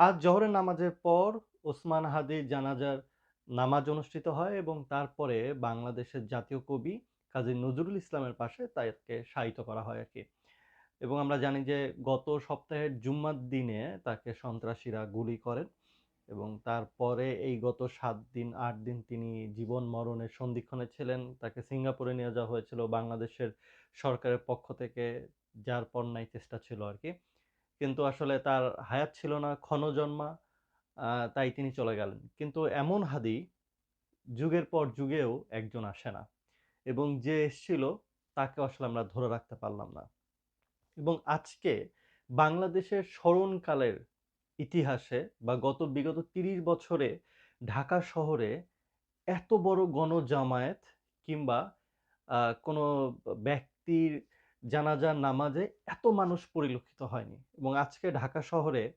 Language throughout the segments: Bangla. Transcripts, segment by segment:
আজ জোহরের নামাজের পর ওসমান হাদির জানাজার নামাজ অনুষ্ঠিত হয় এবং তারপরে বাংলাদেশের জাতীয় কবি কাজী নজরুল ইসলামের পাশে তাকে শায়িত করা হয় আরকি। এবং আমরা জানি যে গত সপ্তাহের জুম্মার দিনে তাকে সন্ত্রাসীরা গুলি করেন এবং তারপরে এই গত সাত দিন, আট দিন তিনি জীবন মরণের সন্ধিক্ষণে ছিলেন। তাকে সিঙ্গাপুরে নিয়ে যাওয়া হয়েছিল বাংলাদেশের সরকারের পক্ষ থেকে, যার পর নাই চেষ্টা ছিল আরকি। কিন্তু আসলে তার হায়াত ছিল না, ক্ষণজন্মা তাই তিনি চলে গেলেন। কিন্তু এমন হাদি যুগের পর যুগেও একজন আসে না। এবং যে এসছিল তাকে আসলে আমরা ধরে রাখতে পারলাম না। এবং আজকে বাংলাদেশের স্মরণকালের ইতিহাসে বা গত বিগত ৩০ বছরে ঢাকা শহরে এত বড় গণজামায়াত কিংবা কোনো ব্যক্তির জানাজার নামাজে এত মানুষ পরিলক্ষিত হয়নি। এবং আজকে ঢাকা শহরে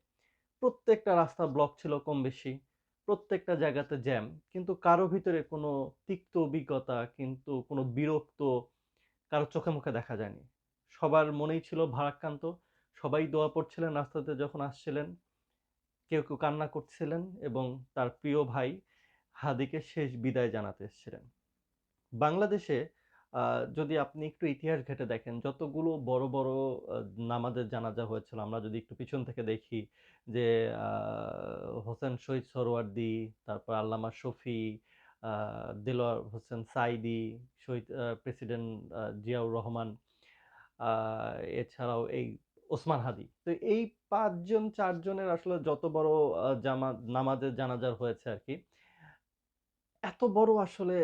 প্রত্যেকটা রাস্তা ব্লক ছিল কম বেশি প্রত্যেকটা জায়গাতে জ্যাম। কিন্তু কারও ভিতরে কোনো তিক্ত অভিজ্ঞতা কিন্তু কোনো বিরক্ত কারও চোখে মুখে দেখা যায়নি। সবার মনেই ছিল ভারাক্রান্ত। সবাই দোয়া পড়ছিলেন রাস্তাতে যখন আসছিলেন। কেউ, কেউ কান্না করছিলেন এবং তার প্রিয় ভাই হাদিকে শেষ বিদায় জানাতে এসছিলেন। বাংলাদেশে যদি আপনি একটু ইতিহাস ঘেঁটে দেখেন যতগুলো বড়, বড় নামাজের জানাজা হয়েছিল আমরা যদি একটু পিছন থেকে দেখি যে হোসেন শহীদ সোহরাওয়ার্দী, তারপর আল্লামা শফি, দেলোয়ার হোসেন সাঈদী, শহীদ প্রেসিডেন্ট জিয়াউর রহমান, এছাড়াও এই ওসমান হাদি। তো এই পাঁচজন চারজনের আসলে যত বড় জামা নামাজের জানাজার হয়েছে আর কি এত বড় আসলে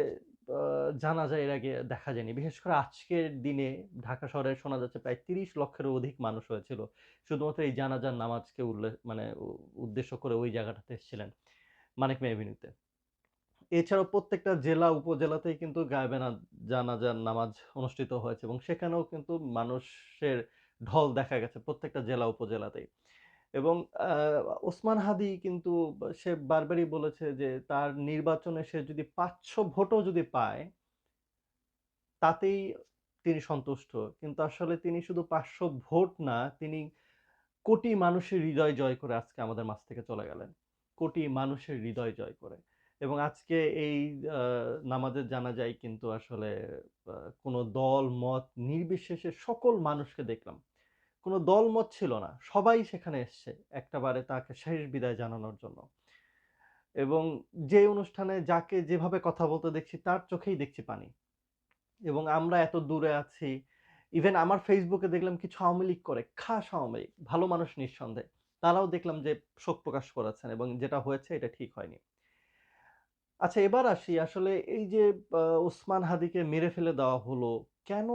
জানাজা এর আগে দেখা যায়নি। বিশেষ করে আজকের দিনে ঢাকা শহরে শোনা যাচ্ছে প্রায় ৩০ লক্ষেরও অধিক মানুষ হয়েছিল। শুধুমাত্র এই জানাজার নামাজকে উল্লেখ মানে উদ্দেশ্য করে ওই জায়গাটাতে এসেছিলেন মানিক মে এভিনিউতে। এছাড়াও প্রত্যেকটা জেলা, উপজেলাতেই কিন্তু গায়েবানা জানাজার নামাজ অনুষ্ঠিত হয়েছে এবং সেখানেও কিন্তু মানুষের ঢল দেখা গেছে প্রত্যেকটা জেলা, উপজেলাতেই। এবং ওসমান হাদি কিন্তু সে বারবারই বলেছে যে তার নির্বাচনে সে যদি ৫০০ ভোটও যদি পায় তাতেই তিনি সন্তুষ্ট। কিন্তু আসলে তিনি শুধু ৫০০ ভোট না, তিনি কোটি মানুষের হৃদয় জয় করে আজকে আমাদের মাঝ থেকে চলে গেলেন। কোটি মানুষের হৃদয় জয় করে। এবং আজকে এই নামাজের জানাজায় কিন্তু আসলে কোনো দল, মত নির্বিশেষে সকল মানুষকে দেখলাম। কোনো দলমত ছিল না। সবাই সেখানে এসছে একটাবারে তাকে শেষ বিদায় জানানোর জন্য। এবং যে অনুষ্ঠানে যাকে যেভাবে কথা বলতে দেখছি তার চোখেই দেখছি পানি। এবং আমরা এত দূরে আছি। ইভেন আমার ফেসবুকে দেখলাম কিছু আওয়ামী লীগ করে, খাস আওয়ামী লীগ, ভালো মানুষ নিঃসন্দেহে। তারাও দেখলাম যে শোক প্রকাশ করেছেন এবং যেটা হয়েছে এটা ঠিক হয়নি। আচ্ছা এবার আসি আসলে এই যে ওসমান হাদিকে মেরে ফেলে দেওয়া হলো, কেন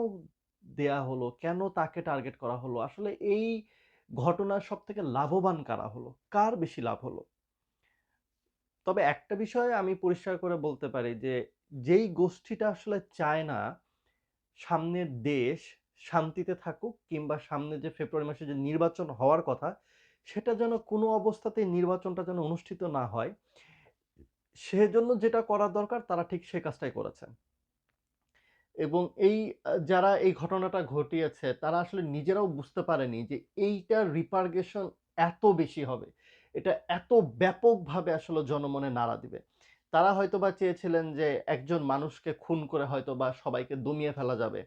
দেয়া হলো? কেন তাকে টার্গেট করা হলো? আসলে এই ঘটনার সব থেকে লাভবান কারা হলো? কার বেশি লাভ হলো? তবে একটা বিষয় আমি পরিষ্কার করে বলতে পারি যে, যেই গোষ্ঠীটা আসলে চায় না সামনের দেশ শান্তিতে থাকুক কিংবা সামনে যে ফেব্রুয়ারি মাসে যে নির্বাচন হওয়ার কথা, সেটা যেন কোনো অবস্থাতেই নির্বাচনটা যেন অনুষ্ঠিত না হয়। সেজন্য যেটা করা দরকার তারা ঠিক সেই কাজটাই করেছে। এবং এই যারা এই ঘটনাটা ঘটিয়েছে, তারা আসলে নিজেরাও বুঝতে পারেনি যে এইটার রিপারকেশন এত বেশি হবে। এটা এত ব্যাপকভাবে আসলে জনমনে নাড়া দিবে। তারা হয়তোবা চেয়েছিলেন যে একজন মানুষকে খুন করে হয়তোবা সবাইকে দমিয়ে ফেলা যাবে।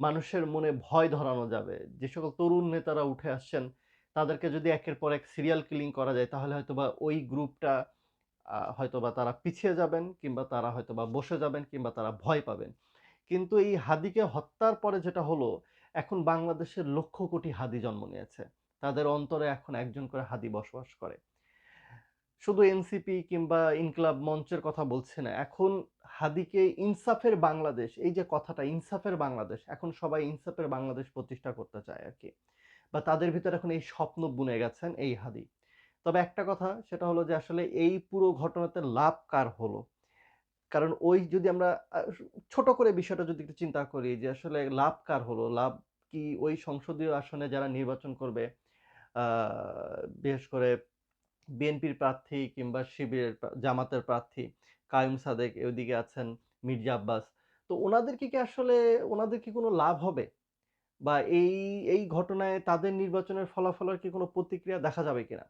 মানুষের মনে ভয় ধরানো যাবে। যে সকল তরুণ নেতারা উঠে আসছেন, তাদেরকে যদি একের পর এক সিরিয়াল কিলিং করা যায়, তাহলে হয়তোবা ওই গ্রুপটা হয়তোবা তারা পিছিয়ে যাবেন কিংবা তারা হয়তোবা বসে যাবেন কিংবা তারা ভয় পাবেন। কিন্তু এই হাদিকে হত্যার পরে যেটা হলো, এখন বাংলাদেশের লক্ষ কোটি হাদি জন্ম নিয়েছে। তাদের অন্তরে এখন একজন করে হাদি বসবাস করে। শুধু এনসিপি কিংবা ইনকলাব মঞ্চের কথা বলছি না। এখন হাদিকে ইনসাফের বাংলাদেশ, এই যে কথাটা ইনসাফের বাংলাদেশ, এখন সবাই ইনসাফের বাংলাদেশ প্রতিষ্ঠা করতে চায় আর কি বা তাদের ভিতরে এখন এই স্বপ্ন বুনে গেছেন এই হাদি। তবে একটা কথা সেটা হলো যে আসলে এই পুরো ঘটনাতে লাভ কার হলো? কারণ ওই যদি আমরা ছোট করে বিষয়টা যদি একটু চিন্তা করি যে আসলে লাভ কার হলো? লাভ কি ওই সংসদীয় আসনে যারা নির্বাচন করবে বিশেষ করে বিএনপির প্রার্থী কিংবা শিবিরের জামাতের প্রার্থী কায়ুম সাদেক, ওইদিকে আছেন মির্জা আব্বাস। তো উনাদেরকে কি আসলে ওনাদের কি কোনো লাভ হবে? বা এই, এই ঘটনায় তাদের নির্বাচনের ফলাফলের কি কোনো প্রতিক্রিয়া দেখা যাবে কিনা?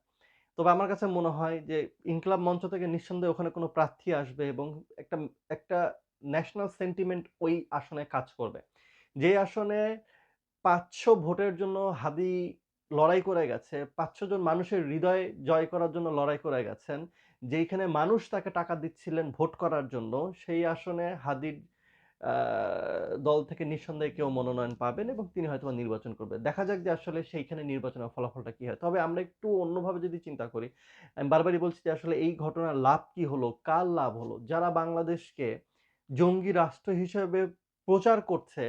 তবে আমার কাছে মনে হয় যে ইনকলাব মঞ্চ থেকে নিঃসন্দেহে ওখানে কোনো প্রার্থী আসবে এবং একটা একটা ন্যাশনাল সেন্টিমেন্ট ওই আসনে কাজ করবে। যে আসনে ৫০০ ভোটের জন্য হাদি লড়াই করে গেছে, ৫০০ জন মানুষের হৃদয় জয় করার জন্য লড়াই করে গেছেন। যেইখানে মানুষ তাকে টাকা দিচ্ছিলেন ভোট করার জন্য, সেই আসনে হাদির দল থেকে নিঃসন্দেহে কেউ মনোনয়ন পাবেন এবং তিনি হয়তোবা নির্বাচন করবে দেখা যাক যে আসলে সেইখানে নির্বাচনের ফলাফলটা কি হয়। তবে আমরা একটু অন্যভাবে যদি চিন্তা করি, আমি বারবারই বলছি যে আসলে এই ঘটনার লাভ কি হলো? কার লাভ হলো? যারা বাংলাদেশকে জঙ্গি রাষ্ট্র হিসেবে প্রচার করছে,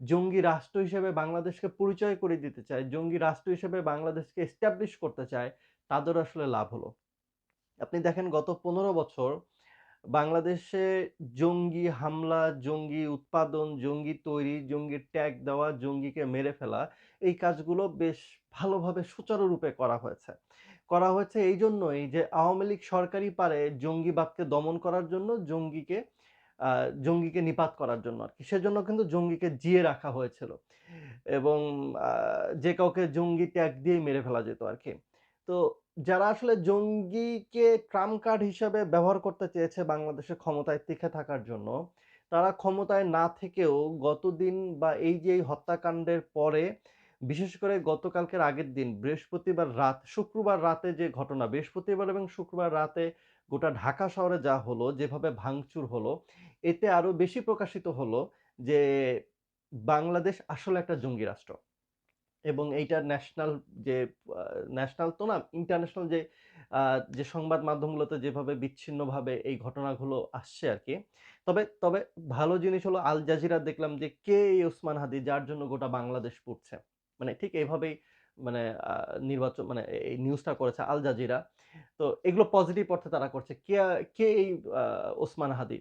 জঙ্গি রাষ্ট্র হিসেবে বাংলাদেশকে পরিচয় করে দিতে চায়, জঙ্গি রাষ্ট্র হিসেবে বাংলাদেশকে এস্টাবলিশ করতে চায়, তাদের আসলে লাভ হলো। আপনি দেখেন গত ১৫ বছর বাংলাদেশে জঙ্গি হামলা, জঙ্গি উৎপাদন, জঙ্গি তৈরি, জঙ্গির ট্যাগ দেওয়া, জঙ্গিকে মেরে ফেলা এই কাজগুলো বেশ ভালোভাবে সুচারুরূপে করা হয়েছে। করা হয়েছে এই জন্যই যে আওয়ামী লীগ সরকারই পারে জঙ্গিবাদকে দমন করার জন্য, জঙ্গিকে জঙ্গিকে নিপাত করার জন্য আর কি সেজন্য কিন্তু জঙ্গিকে জিয়ে রাখা হয়েছিল এবং যে কাউকে জঙ্গি ট্যাগ দিয়েই মেরে ফেলা যেত আর কি তো যারা আসলে জঙ্গিকে ট্রাম্প কার্ড হিসাবে ব্যবহার করতে চেয়েছে বাংলাদেশে ক্ষমতায় টিকে থাকার জন্য, তারা ক্ষমতায় না থেকেও গতদিন বা এই যে হত্যাকাণ্ডের পরে বিশেষ করে গতকালকের আগের দিন বৃহস্পতিবার রাত, শুক্রবার রাতে যে ঘটনা, বৃহস্পতিবার এবং শুক্রবার রাতে গোটা ঢাকা শহরে যা হলো, যেভাবে ভাঙচুর হলো, এতে আরও বেশি প্রকাশিত হলো যে বাংলাদেশ আসলে একটা জঙ্গি রাষ্ট্র। এবং এইটার ন্যাশনাল যে ন্যাশনাল তো না, ইন্টারন্যাশনাল যে যে সংবাদ মাধ্যমগুলোতে যেভাবে বিচ্ছিন্নভাবে এই ঘটনাগুলো আসছে আর কি তবে তবে ভালো জিনিস হলো আল জাজিরা দেখলাম যে কে এই ওসমান হাদি যার জন্য গোটা বাংলাদেশ পুড়ছে। মানে ঠিক এইভাবেই মানে নির্বাচন মানে এই নিউজটা করেছে আল জাজিরা। তো এগুলো পজিটিভ অর্থে তারা করছে। কে কে এই ওসমান হাদি?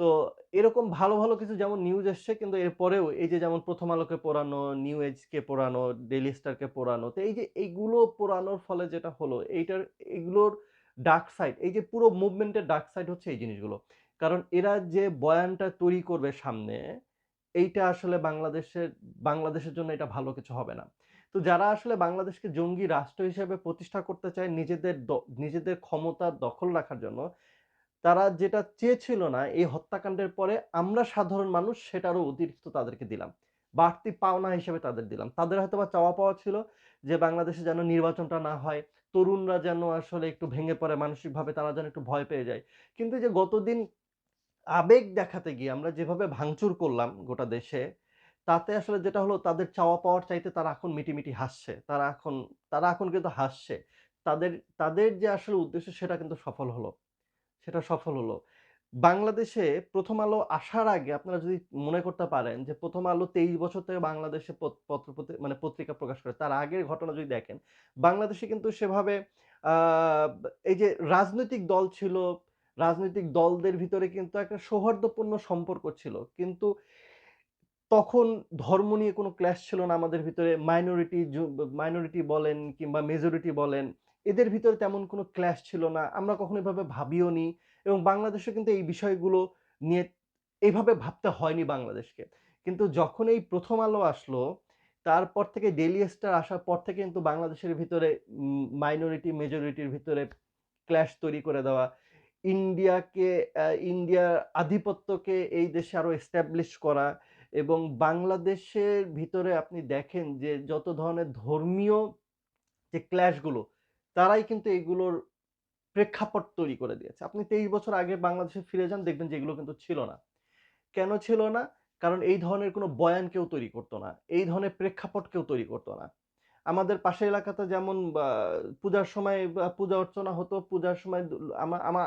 তো এরকম ভালো, ভালো কিছু যেমন নিউজ এসছে কিন্তু এরপরেও এই যে যেমন 'প্রথম আলোকে' পোড়ানো, 'নিউ এজকে' পোড়ানো, ডেলি স্টারকে' পোড়ানো। তো এই যে এইগুলো পোড়ানোর ফলে যেটা হলো এইটার এগুলোর ডার্ক সাইড এই যে পুরো মুভমেন্টের ডার্ক সাইড হচ্ছে এই জিনিসগুলো। কারণ এরা যে বয়ানটা তৈরি করবে সামনে, এইটা আসলে বাংলাদেশের বাংলাদেশের জন্য এটা ভালো কিছু হবে না। তো যারা আসলে বাংলাদেশকে জঙ্গি রাষ্ট্র হিসেবে প্রতিষ্ঠা করতে চায় নিজেদের নিজেদের ক্ষমতার দখল রাখার জন্য, তারা যেটা চেয়েছিল না এই হত্যাকাণ্ডের পরে আমরা সাধারণ মানুষ সেটারও অতিরিক্ত তাদেরকে দিলাম। বাড়তি পাওনা হিসেবে তাদের দিলাম। তাদের হয়তো বা চাওয়া পাওয়া ছিল যে বাংলাদেশে যেন নির্বাচনটা না হয়, তরুণরা যেন আসলে একটু ভেঙে পড়ে মানসিকভাবে তারা যেন একটু ভয় পেয়ে যায়। কিন্তু যে গতদিন আবেগ দেখাতে গিয়ে আমরা যেভাবে ভাঙচুর করলাম গোটা দেশে, তাতে আসলে যেটা হলো তাদের চাওয়া পাওয়ার চাইতে তারা এখন মিটিমিটি হাসছে। তারা এখন তারা এখন কিন্তু হাসছে। তাদের তাদের যে আসলে উদ্দেশ্য সেটা কিন্তু সফল হলো। সেটা সফল হলো। বাংলাদেশে 'প্রথম আলো' আসার আগে আপনারা যদি মনে করতে পারেন যে 'প্রথম আলো' ২৩ বছর থেকে বাংলাদেশে পত পত্র মানে পত্রিকা প্রকাশ করে। তার আগের ঘটনা যদি দেখেন, বাংলাদেশে কিন্তু সেভাবে এই যে রাজনৈতিক দল ছিল, রাজনৈতিক দলদের ভিতরে কিন্তু একটা সৌহার্দ্যপূর্ণ সম্পর্ক ছিল। কিন্তু তখন ধর্ম নিয়ে কোনো ক্ল্যাশ ছিল না আমাদের ভিতরে। মাইনরিটি মাইনরিটি বলেন কিংবা মেজরিটি বলেন, এদের ভিতরে তেমন কোনো ক্ল্যাশ ছিল না। আমরা কখনো এভাবে ভাবিওনি এবং বাংলাদেশে কিন্তু এই বিষয়গুলো নিয়ে এভাবে ভাবতে হয়নি বাংলাদেশকে। কিন্তু যখন এই 'প্রথম আলো' আসলো, তারপর থেকে 'ডেইলি স্টার' আসার পর থেকে কিন্তু বাংলাদেশের ভিতরে মাইনরিটি মেজরিটির ভিতরে ক্ল্যাশ তৈরি করে দেওয়া, ইন্ডিয়াকে ইন্ডিয়ার আধিপত্যকে এই দেশে আরও এস্টাবলিশ করা এবং বাংলাদেশের ভিতরে আপনি দেখেন যে যত ধরনের ধর্মীয় যে ক্ল্যাশগুলো তারাই কিন্তু এগুলোর প্রেক্ষাপট তৈরি করে দিয়েছে। আপনি ২৩ বছর আগে বাংলাদেশে ফিরে যান দেখবেন যেগুলো কিন্তু ছিল না। কেন ছিল না? কারণ এই ধরনের কোনো বয়ান কেউ তৈরি করত না। এই ধরনের প্রেক্ষাপট কেউ তৈরি করত না। আমাদের পাশের এলাকাতে যেমন পূজার সময় পূজা অর্চনা হতো, পূজার সময়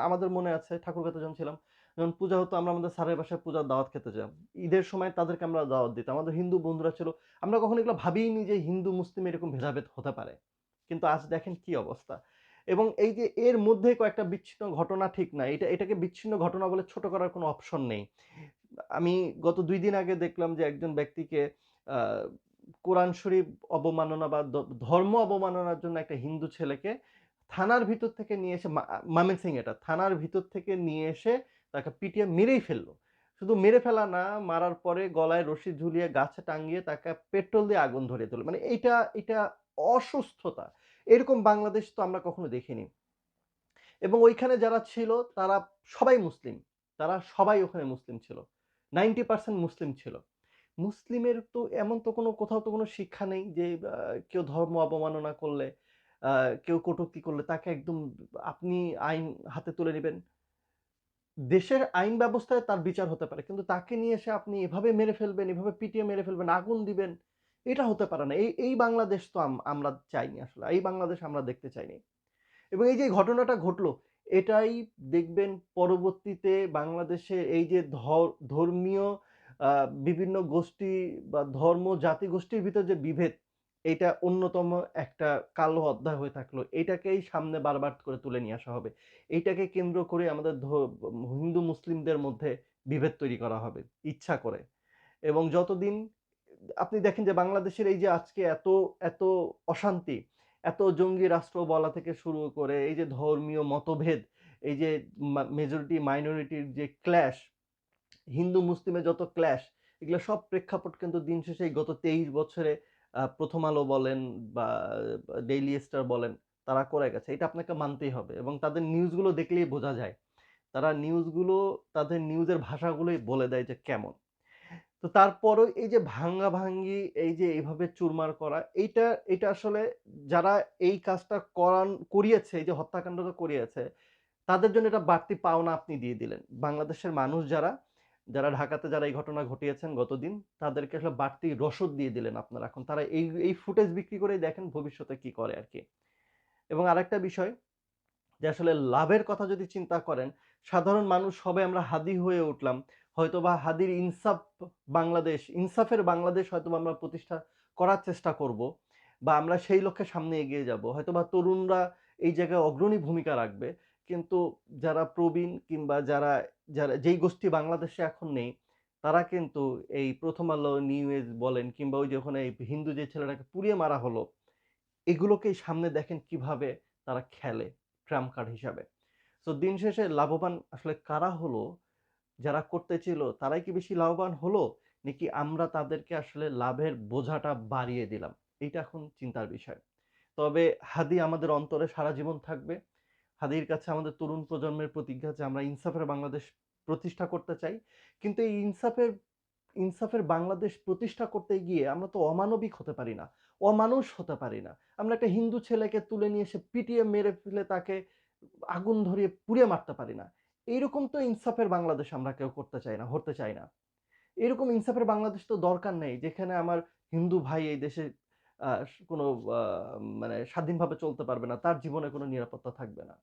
আমাদের মনে আছে ঠাকুরগাঁওতে যখন ছিলাম, যখন পূজা হতো আমরা আমাদের স্যারের বাসায় পূজার দাওয়াত খেতে যেতাম। ঈদের সময় তাদেরকে আমরা দাওয়াত দিতাম। আমাদের হিন্দু বন্ধুরা ছিল। আমরা কখনো এগুলো ভাবিইনি যে হিন্দু মুসলিম এরকম ভেদাভেদ হতে পারে। কিন্তু আজ দেখেন কি অবস্থা। এবং এই যে এর মধ্যে কয়েকটা বিচ্ছিন্ন ঘটনা ঠিক না। এটা এটাকে বিচ্ছিন্ন ঘটনা বলে ছোট করার কোনো অপশন নেই। আমি গত দুই দিন আগে দেখলাম যে একজন ব্যক্তিকে কোরআন শরীফ অবমাননা বা ধর্ম অবমাননার জন্য একটা হিন্দু ছেলেকে থানার ভিতর থেকে নিয়ে এসে মা ময়মনসিংহ এটা। থানার ভিতর থেকে নিয়ে এসে তাকে পিটিয়ে মেরেই ফেলল শুধু মেরে ফেলা না, মারার পরে গলায় রশি ঝুলিয়ে গাছে টাঙ্গিয়ে তাকে পেট্রোল দিয়ে আগুন ধরিয়ে দিল। মানে এইটা এটা অসুস্থতা। এরকম বাংলাদেশ তো আমরা কখনো দেখিনি। এবং ওইখানে যারা ছিল তারা সবাই মুসলিম। তারা সবাই ওখানে মুসলিম ছিল। 90% মুসলিম ছিল। মুসলিমের তো এমন তো কোনো কোথাও তো কোনো শিক্ষা নেই যে কেউ ধর্ম অবমাননা করলে, কেউ কটূক্তি করলে তাকে একদম আপনি আইন হাতে তুলে নেবেন দেশের আইন ব্যবস্থায় তার বিচার হতে পারে। কিন্তু তাকে নিয়ে এসে আপনি এভাবে মেরে ফেলবেন, এভাবে পিটিয়ে মেরে ফেলবেন, আগুন দিবেন। এটা হতে পারে না। এই এই বাংলাদেশ তো আমরা চাইনি আসলে। এই বাংলাদেশ আমরা দেখতে চাইনি। এবং এই যে ঘটনাটা ঘটলো, এটাই দেখবেন পরবর্তীতে বাংলাদেশে এই যে ধর্মীয় বিভিন্ন গোষ্ঠী বা ধর্ম, জাতি গোষ্ঠীর ভিতর যে বিভেদ, এইটা অন্যতম একটা কালো অধ্যায় হয়ে থাকল। এটাকেই সামনে বারবার করে তুলে নিয়ে আসা হবে। এইটাকে কেন্দ্র করে আমাদের হিন্দু মুসলিমদের মধ্যে বিভেদ তৈরি করা হবে ইচ্ছা করে। এবং যতদিন আপনি দেখেন যে বাংলাদেশের এই যে আজকে এত, এত অশান্তি, এত জঙ্গি রাষ্ট্র বলা থেকে শুরু করে এই যে ধর্মীয় মতভেদ, এই যে মেজরিটি মাইনরিটির যে ক্ল্যাশ, হিন্দু মুসলিমের যত ক্ল্যাশ, এগুলো সব প্রেক্ষাপট কিন্তু দিন শেষে গত ২৩ বছরে 'প্রথম আলো' বলেন বা 'ডেইলি স্টার' বলেন, তারা করে গেছে। এটা আপনাকে মানতেই হবে এবং তাদের নিউজগুলো দেখলেই বোঝা যায়। তারা নিউজগুলো তাদের নিউজের ভাষাগুলোই বলে দেয় যে কেমন। তো তারপরও এই যে ভাঙ্গাভাঙ্গি, এই যে এইভাবে চুরমার করা, এইটা এটা আসলে যারা এই কাজটা করান করিয়েছে, এই যে হত্যাকাণ্ডটা করিয়েছে, তাদের জন্য এটা বাড়তি পাওনা আপনি দিয়ে দিলেন। বাংলাদেশের মানুষ যারা, যারা ঢাকাতে যারা এই ঘটনা ঘটিয়েছেন গতদিন, তাদেরকে আসলে বাড়তি রসদ দিয়ে দিলেন আপনারা। এখন তারা এই এই ফুটেজ বিক্রি করেই দেখেন ভবিষ্যতে কি করে আর কি এবং আরেকটা বিষয় যে আসলে লাভের কথা যদি চিন্তা করেন, সাধারণ মানুষ সবাই আমরা হাদি হয়ে উঠলাম। হয়তোবা হাদির ইনসাফ বাংলাদেশ, ইনসাফের বাংলাদেশ হয়তোবা আমরা প্রতিষ্ঠা করার চেষ্টা করব বা আমরা সেই লক্ষ্যে সামনে এগিয়ে যাব। হয়তোবা তরুণরা এই জায়গায় অগ্রণী ভূমিকা রাখবে। কিন্তু যারা প্রবীণ কিংবা যারা, যারা যেই গোষ্ঠী বাংলাদেশে এখন নেই, তারা কিন্তু এই 'প্রথম আলো', 'নিউ এজ' বলেন কিংবা ওই যে ওখানে হিন্দু যে ছেলেটাকে পুড়িয়ে মারা হলো, এগুলোকেই সামনে দেখেন কীভাবে তারা খেলে ট্রাম্প কার্ড হিসাবে। সো দিন শেষে লাভবান আসলে কারা হলো? যারা করতে ছিল, তারাই কি বেশি লাভবান হলো? নাকি আমরা তাদেরকে আসলে লাভের বোঝাটা বাড়িয়ে দিলাম? এইটা এখন চিন্তার বিষয়। তবে হাদি আমাদের অন্তরে সারা জীবন থাকবে। হাদির কাছে আমাদের তরুণ প্রজন্মের প্রতিজ্ঞা যে আমরা ইনসাফের বাংলাদেশ প্রতিষ্ঠা করতে চাই। কিন্তু এই ইনসাফের ইনসাফের বাংলাদেশ প্রতিষ্ঠা করতে গিয়ে আমরা তো অমানবিক হতে পারি না। অমানুষ হতে পারি না। আমরা একটা হিন্দু ছেলেকে তুলে নিয়ে এসে পিটিয়ে মেরে ফেলে তাকে আগুন ধরিয়ে পুড়িয়ে মারতে পারি না। এইরকম তো ইনসাফের বাংলাদেশ আমরা কেউ করতে চাই না, হতে চাই না। এরকম ইনসাফের বাংলাদেশ তো দরকার নেই যেখানে আমার হিন্দু ভাই এই দেশে কোনো মানে স্বাধীনভাবে চলতে পারবে না। তার জীবনে কোনো নিরাপত্তা থাকবে না।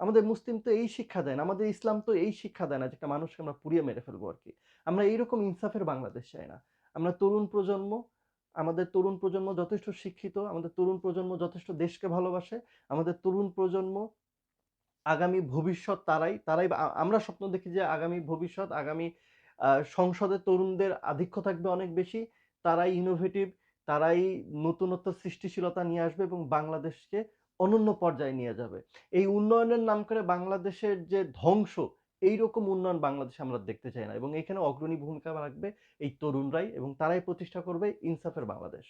আমাদের মুসলিম তো এই শিক্ষা দেয় না। আমাদের ইসলাম তো এই শিক্ষা দেয় না যেটা মানুষকে আমরা পুড়িয়ে মেরে ফেলব আর কি আমরা এইরকম ইনসাফের বাংলাদেশ চাই না। আমরা তরুণ প্রজন্ম, আমাদের তরুণ প্রজন্ম যথেষ্ট শিক্ষিত, আমাদের তরুণ প্রজন্ম যথেষ্ট দেশকে ভালোবাসে। আমাদের তরুণ প্রজন্ম আগামী ভবিষ্যৎ তারাই, তারাই আমরা স্বপ্ন দেখি যে আগামী ভবিষ্যৎ, আগামী সংসদে তরুণদের আধিক্য থাকবে অনেক বেশি। তারাই ইনোভেটিভ, তারাই নতুনত্ব সৃষ্টিশীলতা নিয়ে আসবে এবং বাংলাদেশকে অনন্য পর্যায়ে নিয়ে যাবে। এই উন্নয়নের নাম করে বাংলাদেশের যে ধ্বংস, এইরকম উন্নয়ন বাংলাদেশে আমরা দেখতে চাই না এবং এখানে অগ্রণী ভূমিকা রাখবে এই তরুণরাই এবং তারাই প্রতিষ্ঠা করবে ইনসাফের বাংলাদেশ।